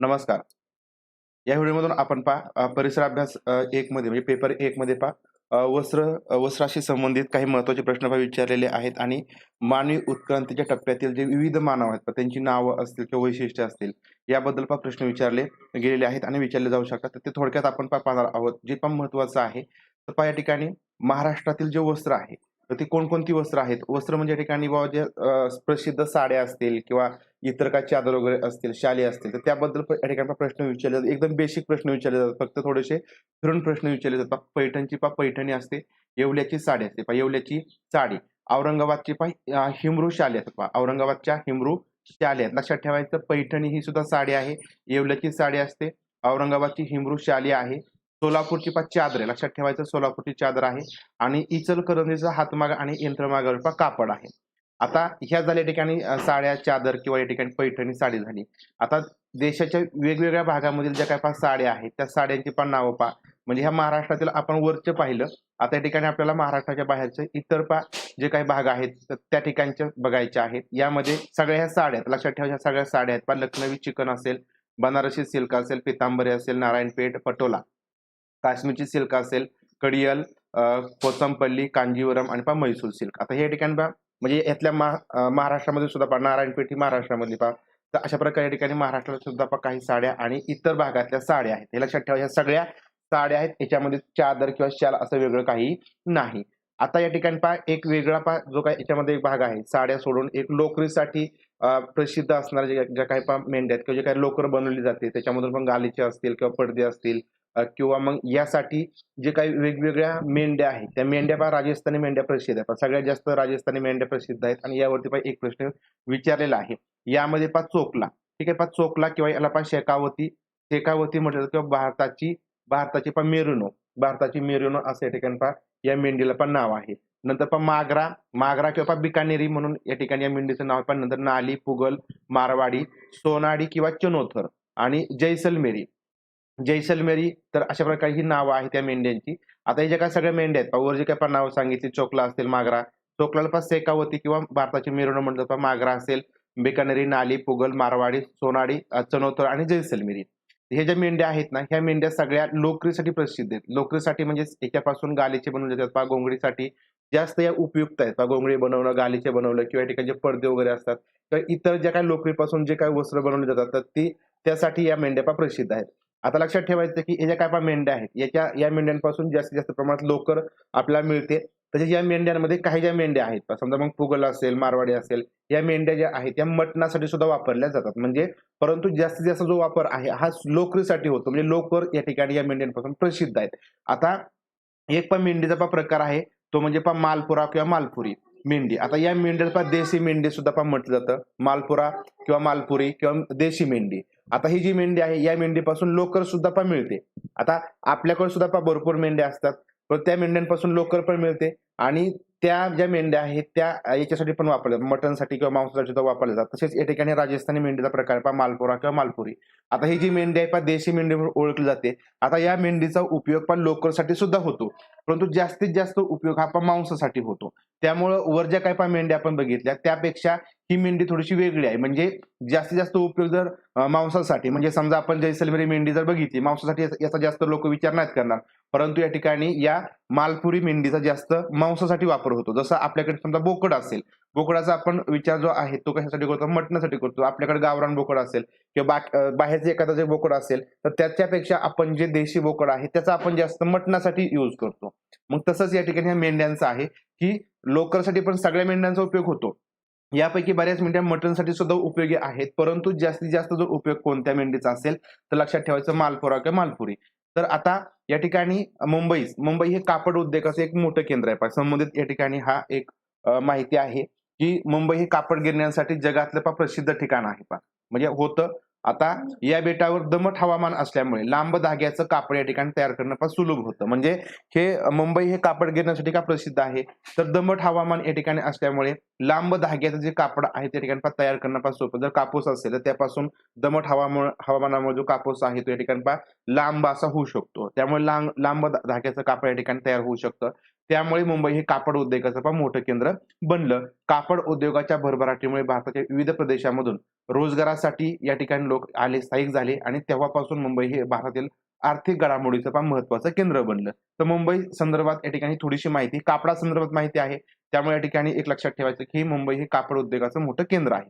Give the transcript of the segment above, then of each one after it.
नमस्कार. या व्हिडिओमधून आपण पहा परिसर अभ्यास एक मध्ये म्हणजे पेपर एक मध्ये पहा वस्त्र वस्त्राशी संबंधित काही महत्त्वाचे प्रश्न विचारलेले आहेत आणि मानवी उत्क्रांतीच्या टप्प्यातील जे विविध मानव आहेत त्यांची नावं असतील किंवा वैशिष्ट्य असतील याबद्दल पहा प्रश्न विचारले गेलेले आहेत आणि विचारले जाऊ शकतात. तर ते थोडक्यात आपण पहा पाहणार आहोत. जे पण महत्त्वाचं आहे तर पहा या ठिकाणी महाराष्ट्रातील जे वस्त्र आहे तर ती कोणकोणती वस्त्र आहेत? वस्त्र म्हणजे या ठिकाणी बाबा जे प्रसिद्ध साड्या असतील किंवा इतर काय चादर वगैरे असतील शाली असतील तर त्याबद्दल या ठिकाणी प्रश्न विचारले जातात. एकदम बेसिक प्रश्न विचारले जातात. फक्त थोडेसे फिरून प्रश्न विचारले जातात. पैठणची पा पैठणी असते येवल्याची साडी असते. पहा येवल्याची साडी. औरंगाबादची पा हिमरू शाली असते पा औरंगाबादच्या हिमरू शाली आहेत. लक्षात ठेवायचं पैठणी ही सुद्धा साडी आहे. येवल्याची साडी असते. औरंगाबादची हिमरू शाली आहे. सोलापूरची पा चादर आहे. लक्षात ठेवायचं सोलापूरची चादर आहे आणि इचलकरंजीचा हातमाग आणि यंत्रमागावर पा कापड आहे. आता ह्या झाल्या ठिकाणी साड्या चादर किंवा या ठिकाणी पैठणी साडी झाली. आता देशाच्या वेगवेगळ्या भागामधील ज्या काय पा साड्या आहेत त्या साड्यांची पण नावं पा. म्हणजे ह्या महाराष्ट्रातील आपण वरचं पाहिलं आता या ठिकाणी आपल्याला महाराष्ट्राच्या बाहेरचे इतर पा जे काही भाग आहेत त्या ठिकाणच्या बघायच्या आहेत. यामध्ये सगळ्या ह्या साड्या आहेत. लक्षात ठेवा ह्या सगळ्या साड्या आहेत. पा लखनवी चिकन असेल बनारसी सिल्क असेल पितांबरी असेल नारायणपेठ पटोला. काश्मीरची सिल्क असेल कडियल कोसमपल्ली कांजीवरम आणि पहा मैसूर सिल्क. आता हे ठिकाणी पहा म्हणजे यातल्या महा महाराष्ट्रामध्ये सुद्धा पहा नारायणपेठी महाराष्ट्रामधली पहा. तर अशा प्रकारे या ठिकाणी महाराष्ट्रात सुद्धा पहा काही साड्या आणि इतर भागातल्या साड्या आहेत. हे लक्षात ठेवा ह्या सगळ्या साड्या आहेत याच्यामध्ये चादर किंवा शाल असं वेगळं काही नाही. आता या ठिकाणी पहा एक वेगळा पहा जो काही याच्यामध्ये एक भाग आहे साड्या सोडून एक लोकरीसाठी प्रसिद्ध असणाऱ्या ज्या काही पहा मेंढ्या आहेत किंवा जे काही लोकर बनवली जाते त्याच्यामधून पण गालीचे असतील किंवा पडदे असतील किंवा मग यासाठी जे काही वेगवेगळ्या मेंढ्या आहेत त्या मेंढ्या पहा राजस्थानी मेंढ्या प्रसिद्ध आहेत. सगळ्यात जास्त राजस्थानी मेंढ्या प्रसिद्ध आहेत आणि यावरती पहा एक प्रश्न विचारलेला आहे. यामध्ये पहा चोकला. ठीक आहे पहा चोकला किंवा याला पहा शेकावती. शेकावती म्हटलं किंवा भारताची भारताची पहा मेरुनो. भारताची मेरुनो असं या ठिकाणी पहा या मेंढीला पण नाव आहे. नंतर पण मागरा. मागरा किंवा बिकानेरी म्हणून या ठिकाणी या मेंढीचं नाव आहे. पण नंतर नाली पुगल मारवाडी सोनाडी किंवा चनोथर आणि जैसलमेरी. जैसलमेरी तर अशा प्रकारे ही नावं आहेत त्या मेंढ्यांची. आता हे जे काय सगळ्या मेंढ्या आहेत पहा, वर जे काय पण नावं सांगितली चोकला असतील मागरा. चोकलाला पास सेकावती किंवा भारताची मिरवणूक म्हणतात मागरा असेल बिकानेरी नाली पुगल मारवाडी सोनाडी चनोतर आणि जैसलमेरी. हे ज्या मेंढ्या आहेत ना ह्या मेंढ्या सगळ्या लोकरीसाठी प्रसिद्ध आहेत. लोकरीसाठी म्हणजे याच्यापासून गालीचे बनवले जातात. पा गोंगडीसाठी जास्त या उपयुक्त आहेत. पा गोंगडी बनवणं गालीचे बनवलं किंवा या ठिकाणी जे पडदे वगैरे असतात. किंवा इतर ज्या काही लोकरीपासून जे काही वस्त्र बनवले जातात तर ती त्यासाठी या मेंढ्या पा प्रसिद्ध आहेत. आता लक्षात ठेवायचं की हे ज्या काय पहा मेंढ्या आहेत याच्या या मेंढ्यांपासून जास्तीत जास्त प्रमाणात लोकर आपल्याला मिळते. तसेच या मेंढ्यांमध्ये काही ज्या मेंढ्या आहेत समजा मग पुगल असेल मारवाडी असेल या मेंढ्या ज्या आहेत त्या मटणासाठी सुद्धा वापरल्या जातात. म्हणजे परंतु जास्तीत जास्त जो वापर आहे हा लोकरीसाठी होतो. म्हणजे लोकर या ठिकाणी या मेंढ्यांपासून प्रसिद्ध आहेत. आता एक पण मेंढीचा पहा प्रकार आहे तो म्हणजे पहा मालपुरा किंवा मालपुरी मेंढी. आता या मेंढ्याला पहा देशी मेंढी सुद्धा पहा म्हटलं जातं. मालपुरा किंवा मालपुरी किंवा देशी मेंढी. आता ही जी मेंढी आहे या मेंढीपासून लोकर सुद्धा पण मिळते. आता आपल्याकडे सुद्धा पहा भरपूर मेंढ्या असतात. पण त्या मेंढ्यांपासून लोकर पण मिळते आणि त्या ज्या मेंढ्या आहेत त्या याच्यासाठी पण वापरल्या मटनसाठी किंवा मांसासाठी सुद्धा वापरल्या जातात. तसेच या ठिकाणी राजस्थानी मेंढीचा प्रकार पहा मालपुरा किंवा मालपुरी. आता ही जी मेंढी आहे पहा देशी मेंढी ओळखली जाते. आता या मेंढीचा उपयोग पण लोकरसाठी सुद्धा होतो. परंतु जास्तीत जास्त उपयोग हा पण मांसासाठी होतो. त्यामुळं वर ज्या काही पण मेंढ्या आपण बघितल्या त्यापेक्षा ही मेंढी थोडीशी वेगळी आहे. म्हणजे जास्तीत जास्त उपयोग जर मांसासाठी म्हणजे समजा आपण जैसलमेरी मेंढी जर बघितली मांसासाठी याचा- जास्त लोक विचार नाहीत करणार. परंतु या ठिकाणी या मालपुरी मेंढीचा जास्त मांसासाठी वापर होतो. जसं आपल्याकडे समजा बोकड असेल बोकडाचा आपण विचार जो आहे तो कशासाठी करतो? मटणासाठी करतो. आपल्याकडे गावरान बोकड असेल किंवा बाहेरचे एखादा जे बोकड असेल तर त्याच्यापेक्षा आपण जे देशी बोकड आहे त्याचा आपण जास्त मटणासाठी यूज करतो. मग तसंच या ठिकाणी ह्या मेंढ्यांचं आहे की लोकरसाठी पण सगळ्या मेंढ्यांचा उपयोग होतो. यापैकी बऱ्याच मेंढ्या मटनसाठी सुद्धा उपयोगी आहेत. परंतु जास्तीत जास्त जर उपयोग कोणत्या मेंढीचा असेल तर लक्षात ठेवायचं मालपुरा किंवा मालपुरी. तर आता या ठिकाणी मुंबई मुंबई हे कापड उद्योगाचं एक मोठं केंद्र आहे. संबंधित या ठिकाणी हा एक माहिती आहे की मुंबई हे कापड गिरण्यासाठी जगातलं पा प्रसिद्ध ठिकाण आहे. पहा. म्हणजे होतं आता या बेटावर दमट हवामान असल्यामुळे लांब धाग्याचं कापड या ठिकाणी तयार करणं पण सुलभ होतं. म्हणजे हे मुंबई हे कापड घेण्यासाठी का प्रसिद्ध आहे? तर दमट हवामान या ठिकाणी असल्यामुळे लांब धाग्याचं जे कापड आहे त्या ठिकाणी तयार करणं पण सोपं. जर कापूस असेल तर त्यापासून दमट हवामान हवामानामुळे जो कापूस आहे तो या ठिकाणी लांब असा होऊ शकतो. त्यामुळे लांब लांब धाग्याचं कापड या ठिकाणी तयार होऊ शकतं. त्यामुळे मुंबई हे कापड उद्योगाचं पण मोठं केंद्र बनलं. कापड उद्योगाच्या भरभराटीमुळे भारताच्या विविध प्रदेशामधून रोजगारासाठी या ठिकाणी लोक आले स्थायिक झाले आणि तेव्हापासून मुंबई हे भारतातील आर्थिक घडामोडीचं पण महत्वाचं केंद्र बनलं. तर मुंबई संदर्भात या ठिकाणी थोडीशी माहिती कापडा संदर्भात माहिती आहे. त्यामुळे या ठिकाणी एक लक्षात ठेवायचं की मुंबई हे कापड उद्योगाचं मोठं केंद्र आहे.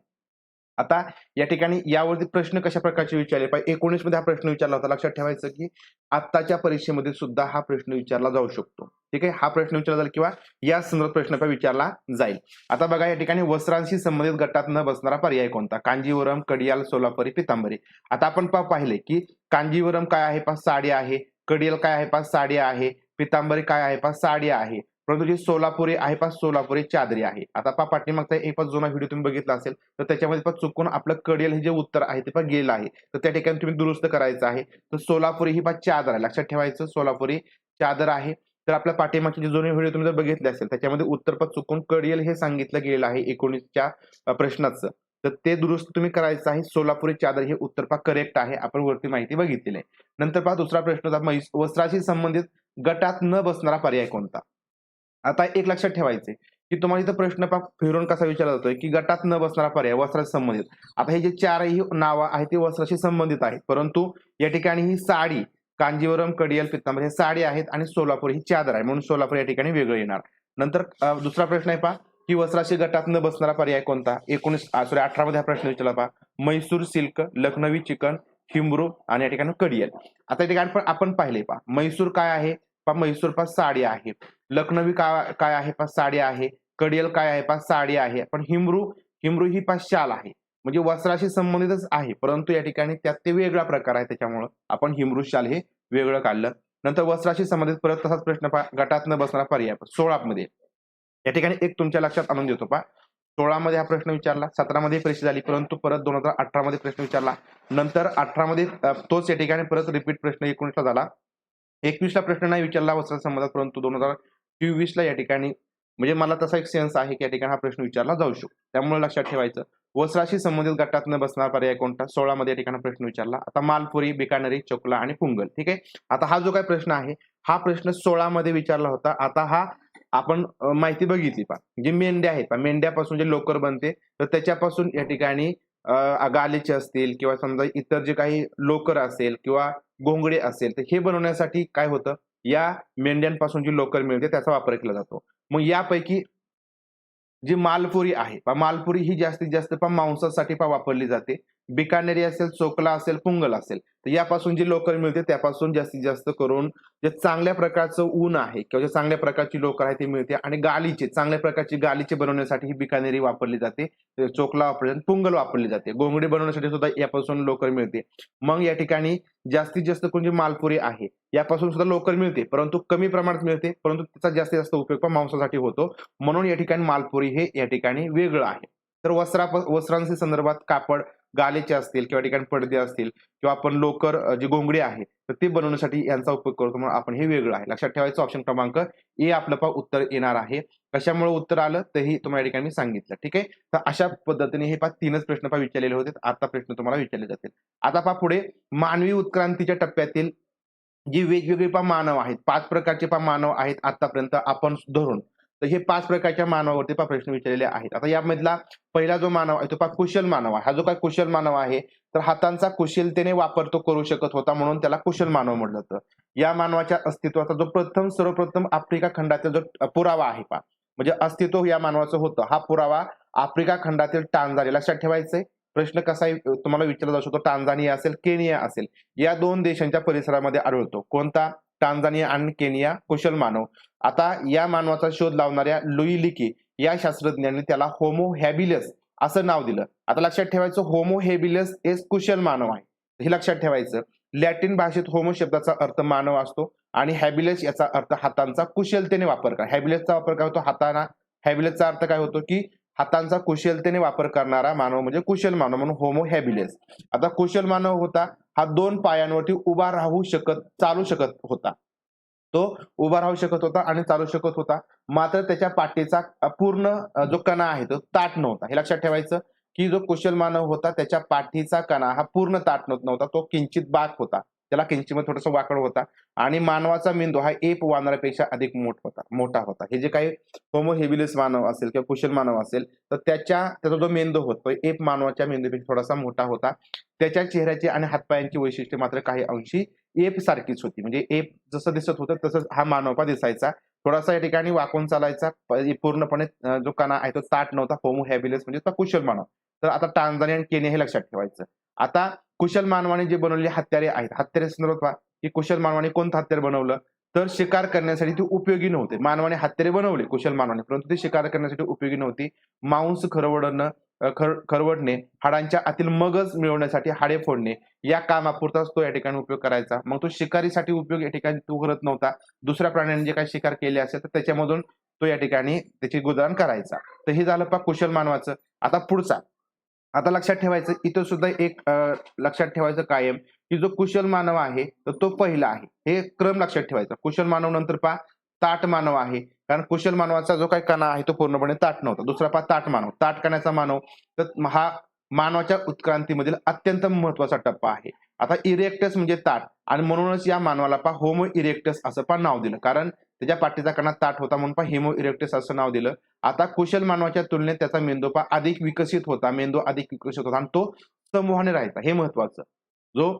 आता या ठिकाणी यावरती प्रश्न कशा प्रकारचे विचारले पाहिजे? एकोणीसमध्ये हा प्रश्न विचारला होता. लक्षात ठेवायचं की आत्ताच्या परीक्षेमध्ये सुद्धा हा प्रश्न विचारला जाऊ शकतो. ठीक आहे? हा प्रश्न विचारला जाईल किंवा या संदर्भात प्रश्न विचारला जाईल. आता बघा या ठिकाणी वस्त्रांशी संबंधित गटात न बसणारा पर्याय कोणता? कांजीवरम कडियाल सोलापुरी पितांबरी. आता आपण पा पाहिले की कांजीवरम काय आहे पा साडी आहे. कडियाल काय आहे पा साडी आहे. पितांबरी काय आहे पा साडी आहे. परंतु जी सोलापुरी आहे पास सोलापुरी चादरी आहे. आता पा पाठीमागचा एक पाच जुना व्हिडिओ तुम्ही बघितला असेल तर त्याच्यामध्ये पण चुकून आपलं कडियल हे जे उत्तर आहे ते पण गेलं आहे. तर त्या ठिकाणी तुम्ही दुरुस्त करायचं आहे. तर सोलापुरी ही पा चादर आहे. लक्षात ठेवायचं सोलापुरी चादर आहे. तर आपल्या पाठीमागचे जे जुने व्हिडिओ तुम्ही जर बघितले असेल त्याच्यामध्ये उत्तर पण चुकून कडियल हे सांगितलं गेलेलं आहे एकोणीसच्या प्रश्नाचं. तर ते दुरुस्त तुम्ही करायचं आहे. सोलापुरी चादर हे उत्तर पा करेक्ट आहे. आपण वरती माहिती बघितलेली आहे नंतर पहा दुसरा प्रश्न होता वस्त्राशी संबंधित गटात न बसणारा पर्याय कोणता? आता एक लक्षात ठेवायचे की तुम्हाला इथं प्रश्न पा फिरून कसा विचारला जातोय की गटात न बसणारा पर्याय वस्त्राशी संबंधित. आता हे जे चारही नावं आहेत ते वस्त्राशी संबंधित आहेत. परंतु या ठिकाणी ही साडी कांजीवरम कडियल पित्तांबर हे साडी आहेत आणि सोलापूर ही चादर आहे. म्हणून सोलापूर या ठिकाणी वेगळं येणार. नंतर दुसरा प्रश्न आहे पा की वस्त्राशी गटात न बसणारा पर्याय कोणता? एकोणीस सॉरी अठरा मध्ये हा प्रश्न विचारला पा मैसूर सिल्क लखनवी चिकन हिमरू आणि या ठिकाणी कडियल. आता या ठिकाणी पण आपण पाहिले पा मैसूर काय आहे? पा मैसूर पास साडी आहे. लखनवी काय काय आहे पास साडी आहे. कडियल काय आहे पास साडी आहे. पण हिमरू हिमरू ही पास शाल आहे. म्हणजे वस्त्राशी संबंधितच आहे. परंतु या ठिकाणी त्यात ते वेगळा प्रकार आहे. त्याच्यामुळं आपण हिमरू शाल हे वेगळं काढलं. नंतर वस्त्राशी संबंधित परत तसाच प्रश्न गटात न बसणारा पर्याय सोळा मध्ये या ठिकाणी एक तुमच्या लक्षात आणून देतो पा सोळा मध्ये हा प्रश्न विचारला. सतरा मध्ये परीक्षा झाली परंतु परत दोन हजार अठरा मध्ये प्रश्न विचारला. नंतर अठरा मध्ये तोच या ठिकाणी परत रिपीट प्रश्न एकोणीसला झाला. एकवीसला प्रश्न नाही विचारला वस्त्र संबंधात परंतु दोन हजार चोवीसला या ठिकाणी म्हणजे मला तसा एक सेन्स आहे की या ठिकाणी हा प्रश्न विचारला जाऊ शकतो. त्यामुळे लक्षात ठेवायचं वस्त्राशी संबंधित गटात न बसणार पर्याय कोणता? सोळा मध्ये या ठिकाणी प्रश्न विचारला. आता मालपुरी बिकानेरी चोकला आणि पुंगल ठीक आहे? आता हा जो काय प्रश्न आहे हा प्रश्न सोळा मध्ये विचारला होता. आता हा आपण माहिती बघितली पा जे मेंढ्या आहेत पा मेंढ्यापासून जे लोकर बनते तर त्याच्यापासून या ठिकाणी गालीचे असतील किंवा समजा इतर जे काही लोकर असेल किंवा घोंगडे असेल तर हे बनवण्यासाठी काय होतं? या मेंढ्यांपासून जी लोकर मिळते त्याचा वापर केला जातो. मग यापैकी जी मालपुरी आहे मालपुरी ही जास्तीत जास्त पा मांसासाठी पा वापरली जाते. बिकानेरी असेल चोकला असेल पुंगल असेल तर यापासून जी लोकर मिळते त्यापासून जास्तीत जास्त करून जे चांगल्या प्रकारचं ऊन आहे किंवा जे चांगल्या प्रकारची लोकर आहे ती मिळते आणि गालीचे चांगल्या प्रकारची गालीचे बनवण्यासाठी ही बिकानेरी वापरली जाते. चोकला वापरली जाते पुंगल वापरली जाते. गोंगडी बनवण्यासाठी सुद्धा यापासून लोकर मिळते. मग या ठिकाणी जास्तीत जास्त करून जी मालपुरी आहे यापासून सुद्धा लोकर मिळते परंतु कमी प्रमाणात मिळते परंतु त्याचा जास्तीत जास्त उपयोग पण मांसासाठी होतो. म्हणून या ठिकाणी मालपुरी हे या ठिकाणी वेगळं आहे. तर वस्त्रा वस्त्रांशी संदर्भात कापड गालेचे असतील किंवा ठिकाणी पडदे असतील किंवा आपण लोकर जी गोंगडी आहे तर ते बनवण्यासाठी यांचा उपयोग करतो. म्हणून आपण हे वेगळं आहे. लक्षात ठेवायचं ऑप्शन क्रमांक ए आपलं पा उत्तर येणार आहे. कशामुळे उत्तर आलं? तेही तुम्हाला या ठिकाणी मी सांगितलं. ठीक आहे? तर अशा पद्धतीने हे पा तीनच प्रश्न पा विचारलेले होते. आता प्रश्न तुम्हाला विचारले जातील. आता पा पुढे. मानवी उत्क्रांतीच्या टप्प्यातील जी वेगवेगळी पा मानव आहेत पाच प्रकारचे पा मानव आहेत आतापर्यंत आपण धरून. तर हे पाच प्रकारच्या मानवावरती पा प्रश्न विचारलेले आहेत. आता यामधला पहिला जो मानव आहे तो पा कुशल मानव आहे. हा जो काय कुशल मानव आहे तर हातांचा कुशलतेने वापर तो करू शकत होता म्हणून त्याला कुशल मानव म्हटलं जातं. या मानवाच्या अस्तित्वाचा जो प्रथम सर्वप्रथम आफ्रिका खंडातील जो पुरावा आहे पा म्हणजे अस्तित्व या मानवाचं होतं. हा पुरावा आफ्रिका खंडातील टांझानिया लक्षात ठेवायचंय. प्रश्न कसा आहे, तुम्हाला विचारला जाऊ शकतो टांझानिया असेल केनिया असेल. या दोन देशांच्या परिसरामध्ये आढळतो. कोणता? टांझानिया आणि केनिया कुशल मानव. आता या मानवाचा शोध लावणाऱ्या लुई लिकी या शास्त्रज्ञांनी त्याला होमो हॅबिलियस असं नाव दिलं. आता लक्षात ठेवायचं होमो हेबिलियस एस कुशल मानव आहे. हे लक्षात ठेवायचं. लॅटिन भाषेत होमो शब्दाचा अर्थ मानव असतो आणि हॅबिलेस याचा अर्थ हातांचा कुशलतेने वापर कर हॅबिलेसचा वापर काय होतो? हाताना हॅबिलियसचा अर्थ काय होतो की हातांचा कुशलतेने वापर करणारा मानव म्हणजे कुशल मानव म्हणून होमो हॅबिलस आता कुशल मानव होता हा दोन पायांवरती उभा राहू शकत चालू शकत होता. तो उभा राहू शकत होता आणि चालू शकत होता. मात्र त्याच्या पाठीचा पूर्ण जो कणा आहे तो ताट नव्हता. हे लक्षात ठेवायचं की जो कुशल मानव होता त्याच्या पाठीचा कणा हा पूर्ण ताट नव्हता. तो किंचित बाक होता. त्याला किंचिमध्ये थोडासा वाकड होता. आणि मानवाचा मेंदू हा एप वानरापेक्षा अधिक मोठ होता मोठा होता. हे जे काही होमोहेबिलिस मानव असेल किंवा कुशल मानव असेल तर त्याच्या त्याचा जो मेंदू होतो एप मानवाच्या मेंदूपेक्षा थोडासा मोठा होता. त्याच्या चेहऱ्याची आणि हातपायांची वैशिष्ट्ये मात्र काही अंशी एप सारखीच होती. म्हणजे एप जसं दिसत होतं तसंच हा मानवपा दिसायचा. थोडासा या ठिकाणी वाकून चालायचा. पूर्णपणे जो कणा आहे तो ताट नव्हता. होमो हॅबिलिस म्हणजे तो कुशल मानव. तर आता टांझानिया आणि केनिया हे लक्षात ठेवायचं. आता कुशल मानवाने जे बनवलेली हत्यारे आहेत. हत्यारे संदर्भात पहा की कुशल मानवाने कोणतं हत्यार बनवलं? तर शिकार करण्यासाठी ते उपयोगी नव्हते. मानवाने हत्यारे बनवले कुशल मानवाने परंतु ते शिकार करण्यासाठी उपयोगी नव्हती. मांस खरवडणं खर खरवडणे हाडांच्या आतील मगज मिळवण्यासाठी हाडे फोडणे या कामापुरताच तो या ठिकाणी उपयोग करायचा. मग तो शिकारीसाठी उपयोग या ठिकाणी तो करत नव्हता. दुसऱ्या प्राण्यांनी जे काही शिकार केले असेल तर त्याच्यामधून तो या ठिकाणी त्याची गुजराण करायचा. तर हे झालं पा कुशल मानवाचं. आता पुढचा. आता लक्षात ठेवायचं इथं सुद्धा एक लक्षात ठेवायचं कायम की जो कुशल मानव आहे तर तो पहिला आहे. हे क्रम लक्षात ठेवायचा. कुशल मानव नंतर पहा ताट मानव आहे. कारण कुशल मानवाचा जो काही कणा आहे तो पूर्णपणे ताट नव्हता. दुसरा पहा ताट मानव. ताट कण्याचा मानव तर हा मानवाच्या उत्क्रांतीमधील अत्यंत महत्त्वाचा टप्पा आहे. आता इरेक्टस म्हणजे ताट. आणि म्हणूनच या मानवाला पा होमो इरेक्टस असं पण नाव दिलं. कारण त्याच्या पाठीचा कणा ताट होता म्हणून पा हेमो इरेक्टस असं नाव दिलं. आता कुशल मानवाच्या तुलनेत त्याचा मेंदू पा अधिक विकसित होता. मेंदू अधिक विकसित होता. आणि तो समूहाने राहायचा. हे महत्वाचं. जो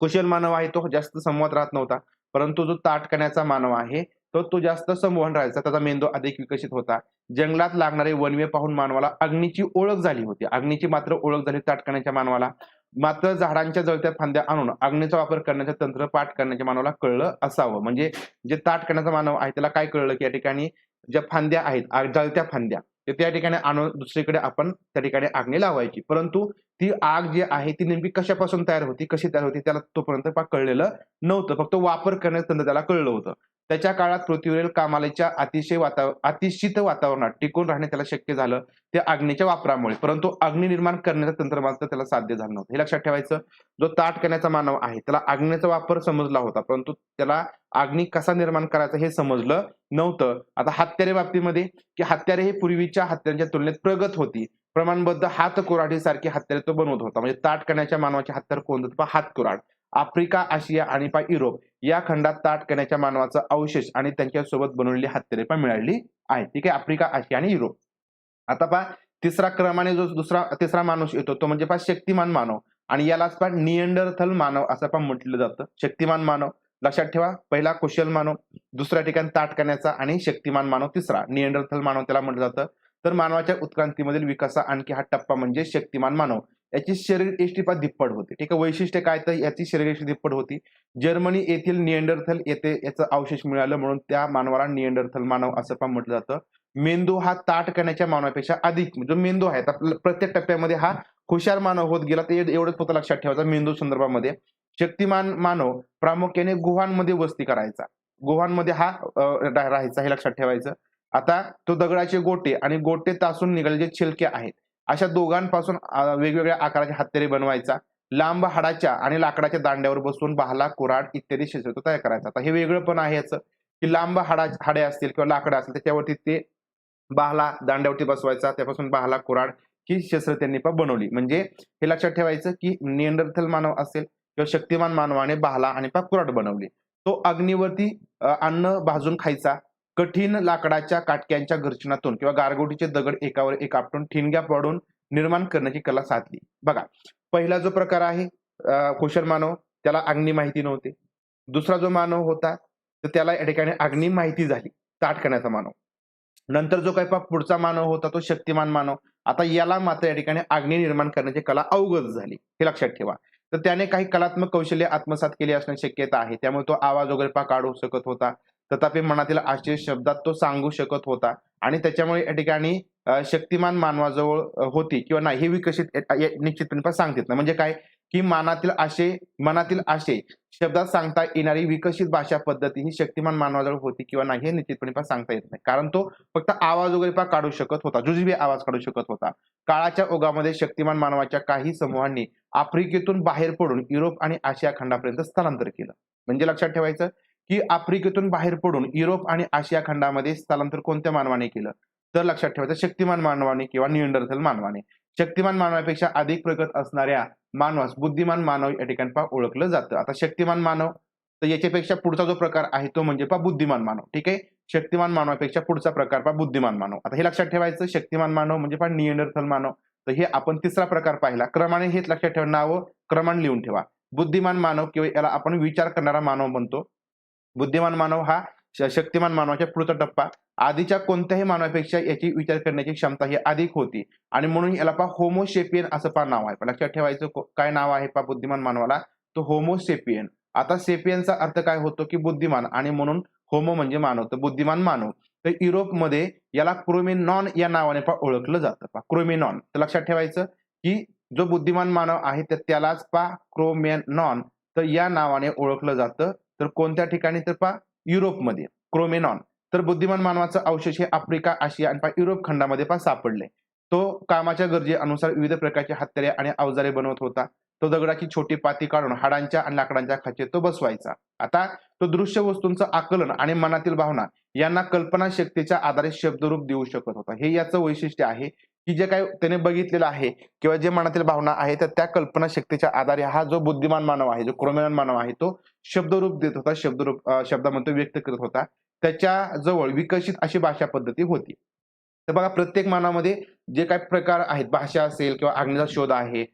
कुशल मानव आहे तो जास्त समूहात राहत नव्हता. परंतु जो ताटकण्याचा मानव आहे तो तो जास्त समूहान राहायचा. त्याचा मेंदू अधिक विकसित होता. जंगलात लागणारे वनवे पाहून मानवाला अग्नीची ओळख झाली होती. अग्नीची मात्र ओळख झाली ताटकण्याच्या मानवाला. मात्र झाडांच्या जळत्या फांद्या आणून अग्नीचा वापर करण्याचं तंत्र पाठ करण्याच्या मानवाला कळलं असावं. म्हणजे जे ताट करण्याचा मानव आहे त्याला काय कळलं की या ठिकाणी ज्या फांद्या आहेत जळत्या फांद्या तर त्या ठिकाणी आणून दुसरीकडे आपण त्या ठिकाणी आगणी लावायची. परंतु ती आग जी आहे ती नेमकी कशापासून तयार होती कशी तयार होती त्याला तोपर्यंत कळलेलं नव्हतं. फक्त वापर करण्याचं तंत्र त्याला कळलं होतं. त्याच्या काळात पृथ्वीवरील कामालेच्या अतिशय वातावरण अतिशीत वातावरणात टिकून राहणे त्याला शक्य झालं ते अग्नीच्या वापरामुळे. परंतु अग्नी निर्माण करण्याचं तंत्र मात्र त्याला साध्य झालं नव्हतं. हे लक्षात ठेवायचं जो ताट करण्याचा मानव आहे त्याला अग्नीचा वापर समजला होता परंतु त्याला अग्नी कसा निर्माण करायचा हे समजलं नव्हतं. आता हत्यारे बाबतीमध्ये की हत्यारे हे पूर्वीच्या हत्यारांच्या तुलनेत प्रगत होती. प्रमाणबद्ध हात कुराडी सारखी हत्यारे तो बनवत होता. म्हणजे ताट करण्याच्या मानवाचे हत्यार कोणतं तर हात कुराड आफ्रिका आशिया आणि पा युरोप. या खंडात ताट करण्याच्या मानवाचा अवशेष आणि त्यांच्यासोबत बनवलेली हत्यारे पण मिळाली आहे ठीक आहे? आफ्रिका आशिया आणि युरोप. आता पहा तिसरा क्रमाने जो दुसरा तिसरा माणूस येतो तो म्हणजे पहा शक्तिमान मानव. आणि यालाच पा नियंडरथल मानव असं पण म्हटलं जातं. शक्तिमान मानव. लक्षात ठेवा पहिला कुशल मानव दुसऱ्या ठिकाणी ताट करण्याचा आणि शक्तिमान मानव तिसरा. नियंडरथल मानव त्याला म्हटलं जातं. तर मानवाच्या उत्क्रांतीमधील विकासा आणखी हा टप्पा म्हणजे शक्तिमान मानव. याची शरीर एष्टी पा दिप्पट होती. ठीक आहे? वैशिष्ट्य काय तर याची शरीर एष्टी दिप्पट होती. जर्मनी येथील नियंडरथल येथे याचं अवशेष मिळालं म्हणून त्या मानवाला नियंडरथल मानव असं पण म्हटलं जातं. मेंदू हा ताट करण्याच्या मानवापेक्षा अधिक. जो मेंदू आहे प्रत्येक टप्प्यामध्ये हा हुशार मानव होत गेला तर एवढंच फक्त लक्षात ठेवायचा मेंदू संदर्भामध्ये. शक्तिमान मानव प्रामुख्याने गुहांमध्ये वस्ती करायचा. गुहांमध्ये हा राहायचा हे लक्षात ठेवायचं. आता तो दगडाचे गोटे आणि गोटे तासून निघालेले जे छिलके आहेत अशा दोघांपासून वेगवेगळ्या आकाराचे हत्यारे बनवायचा. लांब हाडाच्या आणि लाकडाच्या दांड्यावर बसून बहाला कुऱ्हाड इत्यादी शस्त्र तो तयार करायचा. आता हे वेगळं पण आहे याचं की लांब हाडा हाडे असतील किंवा लाकडं असतील त्याच्यावरती ते बहाला दांड्यावरती बसवायचा त्यापासून बहाला कुऱ्हाड ही शस्त्र त्यांनी पण बनवली. म्हणजे हे लक्षात ठेवायचं की नियंडरथल मानव असेल किंवा शक्तिमान मानवाने बहाला आणि पा कुऱ्हाड बनवली. तो अग्नीवरती अन्न भाजून खायचा. कठीण लाकडाच्या काटक्यांच्या घर्षणातून किंवा गारगोटीचे दगड एकावर एक आपटून ठिणग्या पाडून निर्माण करण्याची कला साधली. बघा पहिला जो प्रकार आहे कुशल मानव त्याला अग्नी माहिती नव्हते. दुसरा जो मानव होता तर त्याला या ठिकाणी अग्नी माहिती झाली ताट करण्याचा मानव. नंतर जो काही पुढचा मानव होता तो शक्तिमान मानव. आता याला मात्र या ठिकाणी अग्नी निर्माण करण्याची कला अवगत झाली हे लक्षात ठेवा. तर त्याने काही कलात्मक कौशल्य आत्मसात केली असण्याची शक्यता आहे त्यामुळे तो आवाज वगैरे पा काढू शकत होता. तथापि मनातील आशय शब्दात तो सांगू शकत होता. आणि त्याच्यामुळे या ठिकाणी शक्तिमान मानवाजवळ होती किंवा नाही हे विकसित निश्चितपणे पण सांगतात ना म्हणजे काय? की मनातील आशय मनातील आशय शब्दात सांगता येणारी विकसित भाषा पद्धती ही शक्तिमान मानवाजवळ होती किंवा नाही हे निश्चितपणे पण सांगता येत नाही. कारण तो फक्त आवाज वगैरे पा काढू शकत होता. जुजबी आवाज काढू शकत होता. काळाच्या ओघामध्ये शक्तिमान मानवाच्या काही समूहांनी आफ्रिकेतून बाहेर पडून युरोप आणि आशिया खंडापर्यंत स्थलांतर केलं. म्हणजे लक्षात ठेवायचं की आफ्रिकेतून बाहेर पडून युरोप आणि आशिया खंडामध्ये स्थलांतर कोणत्या मानवाने केलं? तर लक्षात ठेवायचं शक्तिमान मानवाने किंवा नियंडरथल मानवाने. शक्तिमान मानवापेक्षा अधिक प्रगत असणाऱ्या मानवास बुद्धिमान मानव या ठिकाणी पहा ओळखलं जातं. आता शक्तिमान मानव तर याच्यापेक्षा पुढचा जो प्रकार आहे तो म्हणजे पहा बुद्धिमान मानव ठीक आहे? शक्तिमान मानवापेक्षा पुढचा प्रकार पहा बुद्धिमान मानव. आता हे लक्षात ठेवायचं शक्तिमान मानव म्हणजे पहा नियंडरथल मानव. तर हे आपण तिसरा प्रकार पाहिला. क्रमाने हेच लक्षात ठेवा नावं क्रमाने लिहून ठेवा. बुद्धिमान मानव किंवा याला आपण विचार करणारा मानव म्हणतो. बुद्धिमान मानव हा श- शक्तिमान मानवाच्या पुढचा टप्पा. आधीच्या कोणत्याही मानवापेक्षा याची विचार करण्याची क्षमता ही अधिक होती. आणि म्हणून याला पहा होमोशेपियन असं पहा नाव आहे. पण लक्षात ठेवायचं काय नाव आहे पा बुद्धिमान मानवाला? तो होमोसेपियन आता सेपियनचा अर्थ काय होतो की बुद्धिमान? आणि म्हणून होमो म्हणजे मानव. तर बुद्धिमान मानव. तर युरोपमध्ये याला क्रोमेनॉन या नावाने पहा ओळखलं जातं पा क्रोमेनॉन. तर लक्षात ठेवायचं की जो बुद्धिमान मानव आहे तर त्यालाच पा क्रोमेनॉन. तर या नावाने ओळखलं जातं तर कोणत्या ठिकाणी? तर पहा युरोपमध्ये क्रोमेनॉन. तर बुद्धिमान मानवाचं अवशेष हे आफ्रिका आशिया आणि पहा युरोप खंडामध्ये पहा सापडले. तो कामाच्या गरजेनुसार विविध प्रकारचे हत्यारे आणि अवजारे बनवत होता. तो दगडाची छोटी पाती काढून हाडांच्या आणि लाकडांच्या खाचेत तो बसवायचा. आता तो दृश्य वस्तूंचं आकलन आणि मनातील भावना यांना कल्पना शक्तीच्या आधारे शब्दरूप देऊ शकत होता. हे याचं वैशिष्ट्य आहे. की जे काही त्याने बघितलेलं आहे किंवा जे मनातील भावना आहे तर त्या कल्पना शक्तीच्या आधारे हा जो बुद्धिमान मानव आहे जो क्रोमेन मानव आहे तो शब्दरूप देत होता शब्दरूप शब्दामध्ये व्यक्त करत होता. त्याच्याजवळ विकसित अशी भाषा पद्धती होती. तर बघा प्रत्येक मानामध्ये जे काही प्रकार आहेत भाषा असेल किंवा आग्नेचा शोध आहे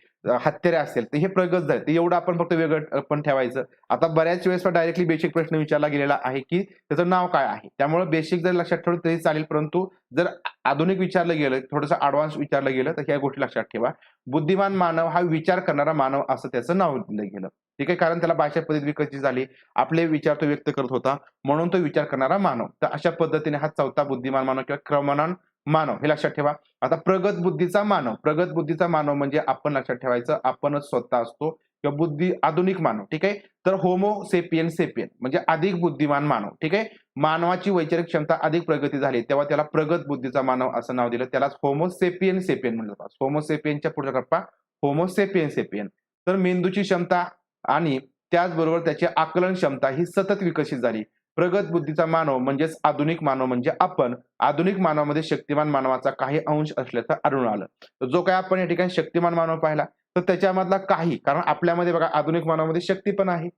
हत्यारे असेल तर हे प्रगत झाले. ते एवढं आपण फक्त वेगळं पण ठेवायचं. आता बऱ्याच वेळेस डायरेक्टली बेसिक प्रश्न विचारला गेलेला आहे की त्याचं नाव काय आहे? त्यामुळे बेसिक जर लक्षात ठेवलं तरी चालेल परंतु जर आधुनिक विचारलं गेलं थोडंसं ऍडव्हान्स विचारलं गेलं तर ह्या गोष्टी लक्षात ठेवा. बुद्धिमान मानव हा विचार करणारा मानव असं त्याचं नाव दिलं गेलं. ठीक आहे? कारण त्याला भाषा पद्धती विकसित झाली आपले विचार तो व्यक्त करत होता म्हणून तो विचार करणारा मानव. तर अशा पद्धतीने हा चौथा बुद्धिमान मानव किंवा क्रमणान मानव हे लक्षात ठेवा. आता प्रगत बुद्धीचा मानव. प्रगत बुद्धीचा मानव म्हणजे आपण लक्षात ठेवायचं आपणच स्वतः असतो किंवा बुद्धी आधुनिक मानव ठीक आहे? तर होमो सेपियन सेपियन म्हणजे अधिक बुद्धिमान मानव ठीक आहे? मानवाची वैचारिक क्षमता अधिक प्रगती झाली तेव्हा त्याला प्रगत बुद्धीचा मानव असं नाव दिलं. त्यालाच होमो सेपियन सेपियन म्हणलं जातात होमो सेपियनच्या पुढचा टप्पा होमो सेपियन सेपियन. तर मेंदूची क्षमता आणि त्याचबरोबर त्याची आकलन क्षमता ही सतत विकसित झाली. प्रगत बुद्धीचा मानव म्हणजेच आधुनिक मानव म्हणजे आपण. आधुनिक मानवामध्ये शक्तिमान मानवाचा काही अंश असल्याचं आढळून आलं. तर जो काय आपण या ठिकाणी शक्तिमान मानव पाहिला तर त्याच्यामधला काही कारण आपल्यामध्ये बघा आधुनिक मानवामध्ये शक्ती पण आहे.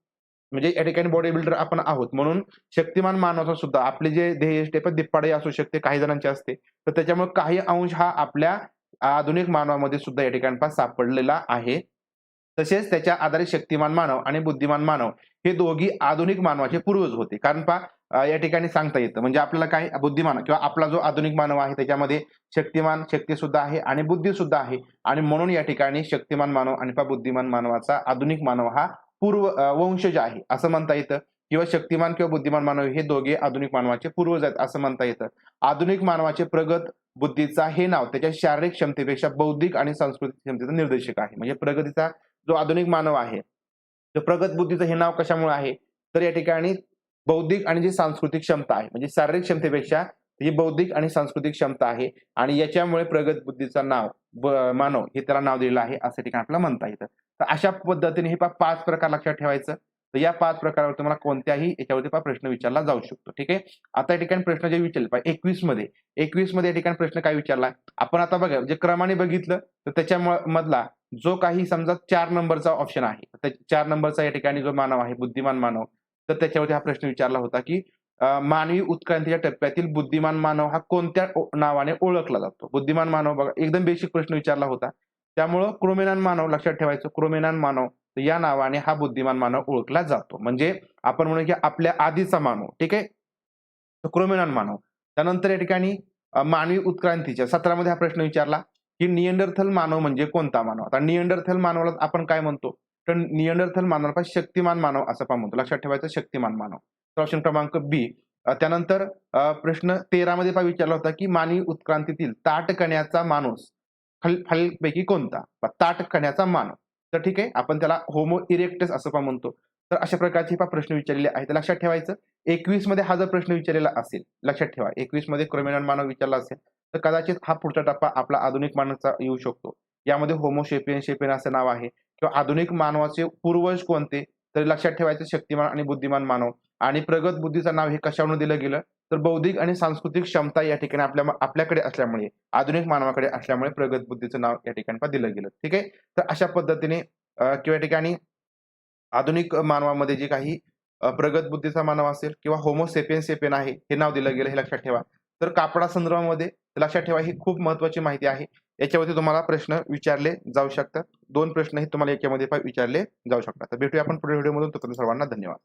म्हणजे या ठिकाणी बॉडी बिल्डर आपण आहोत. म्हणून शक्तिमान मानवाचा सुद्धा आपले जे ध्येय असते पण दिप्पाडे असू शकते काही जणांचे असते तर त्याच्यामुळे काही अंश हा आपल्या आधुनिक मानवामध्ये सुद्धा या ठिकाणी सापडलेला आहे. तसेच त्याच्या आधारे शक्तिमान मानव आणि बुद्धिमान मानव हे दोघी आधुनिक मानवाचे पूर्वज होते. कारण पा या ठिकाणी सांगता येतं म्हणजे आपल्याला काय बुद्धिमान किंवा आपला जो आधुनिक मानव आहे त्याच्यामध्ये शक्तिमान शक्ती सुद्धा आहे आणि बुद्धी सुद्धा आहे. आणि म्हणून या ठिकाणी शक्तिमान मानव आणि पा बुद्धिमान मानवाचा आधुनिक मानव हा पूर्व वंशज आहे असं म्हणता येतं. किंवा शक्तिमान किंवा बुद्धिमान मानव हे दोघे आधुनिक मानवाचे पूर्वज आहेत असं म्हणता येतं. आधुनिक मानवाचे प्रगत बुद्धीचा हे नाव त्याच्या शारीरिक क्षमतेपेक्षा बौद्धिक आणि सांस्कृतिक क्षमतेचा निर्देशक आहे. म्हणजे प्रगतीचा जो आधुनिक मानव आहे जो प्रगत बुद्धीचं हे नाव कशामुळे आहे? तर या ठिकाणी बौद्धिक आणि जी सांस्कृतिक क्षमता आहे म्हणजे शारीरिक क्षमतेपेक्षा ही बौद्धिक आणि सांस्कृतिक क्षमता आहे आणि याच्यामुळे प्रगत बुद्धीचं नाव मानव हे त्याला नाव दिलेलं आहे असं ठिकाण आपल्याला म्हणता येतं. तर अशा पद्धतीने हे पाच प्रकार लक्षात ठेवायचं. तर या पाच प्रकारावर तुम्हाला कोणत्याही याच्यावरती पहा प्रश्न विचारला जाऊ शकतो. ठीक आहे? आता या ठिकाणी प्रश्न जे विचारले पाहिजे एकवीसमध्ये. एकवीसमध्ये या ठिकाणी प्रश्न काय विचारला? आपण आता बघा जे क्रमाने बघितलं तर त्याच्या मधला जो काही समजा चार नंबरचा ऑप्शन आहे चार नंबरचा या ठिकाणी जो मानव आहे बुद्धिमान मानव तर त्याच्यावरती हा प्रश्न विचारला होता की मानवी उत्क्रांतीच्या टप्प्यातील बुद्धिमान मानव हा कोणत्या नावाने ओळखला जातो? बुद्धिमान मानव बघा एकदम बेसिक प्रश्न विचारला होता. त्यामुळं क्रोमेनान मानव लक्षात ठेवायचं. क्रोमेनान मानव तर या नावाने हा बुद्धिमान मानव ओळखला जातो. म्हणजे आपण म्हणू की आपल्या आधीचा मानव ठीक आहे? तो मानव. त्यानंतर या ठिकाणी मानवी उत्क्रांतीच्या सत्रामध्ये हा प्रश्न विचारला की नियंडरथल मानव म्हणजे कोणता मानव? आता नियंडरथल मानवाला आपण काय म्हणतो? तर नियंडरथल मानवाला शक्तिमान मानव असं पण म्हणतो. लक्षात ठेवायचं शक्तिमान मानव. तर ऑप्शन क्रमांक बी त्यानंतर प्रश्न तेरा मध्ये पण विचारला होता की मानवी उत्क्रांतीतील ताटकण्याचा माणूस खाल खालीलपैकी कोणता? ताटकण्याचा मानव. तर ठीक आहे आपण त्याला होमो इरेक्टस असं पण म्हणतो. तर अशा प्रकारचे पा प्रश्न विचारलेले आहेत. तर लक्षात ठेवायचं एकवीसमध्ये हा जर प्रश्न विचारलेला असेल लक्षात ठेवा एकवीसमध्ये क्रोमेनॉन मानव विचारला असेल तर कदाचित हा पुढचा टप्पा आपला आधुनिक मानवाचा येऊ शकतो. यामध्ये होमोशेपियन शेपियन असं नाव आहे. किंवा आधुनिक मानवाचे पूर्वज कोणते? तर लक्षात ठेवायचं शक्तिमान आणि बुद्धिमान मानव. आणि प्रगत बुद्धीचं नाव हे कशावरून दिलं गेलं? तर बौद्धिक आणि सांस्कृतिक क्षमता या ठिकाणी आपल्या आपल्याकडे असल्यामुळे आधुनिक मानवाकडे असल्यामुळे प्रगत बुद्धीचं नाव या ठिकाणी दिलं गेलं. ठीक आहे? तर अशा पद्धतीने किंवा या ठिकाणी आधुनिक मानवामध्ये जे काही प्रगत बुद्धीचा मानव असेल किंवा होमोसेपियन सेपियन आहे हे नाव दिलं गेलं हे लक्षात ठेवा. तर कापडा संदर्भामध्ये लक्षात ठेवा ही खूप महत्वाची माहिती आहे. याच्यावरती तुम्हाला प्रश्न विचारले जाऊ शकतात. दोन प्रश्नही तुम्हाला याच्यामध्ये विचारले जाऊ शकतात. तर भेटूया आपण पुढील व्हिडिओमधून. तोपर्यंत सर्वांना धन्यवाद.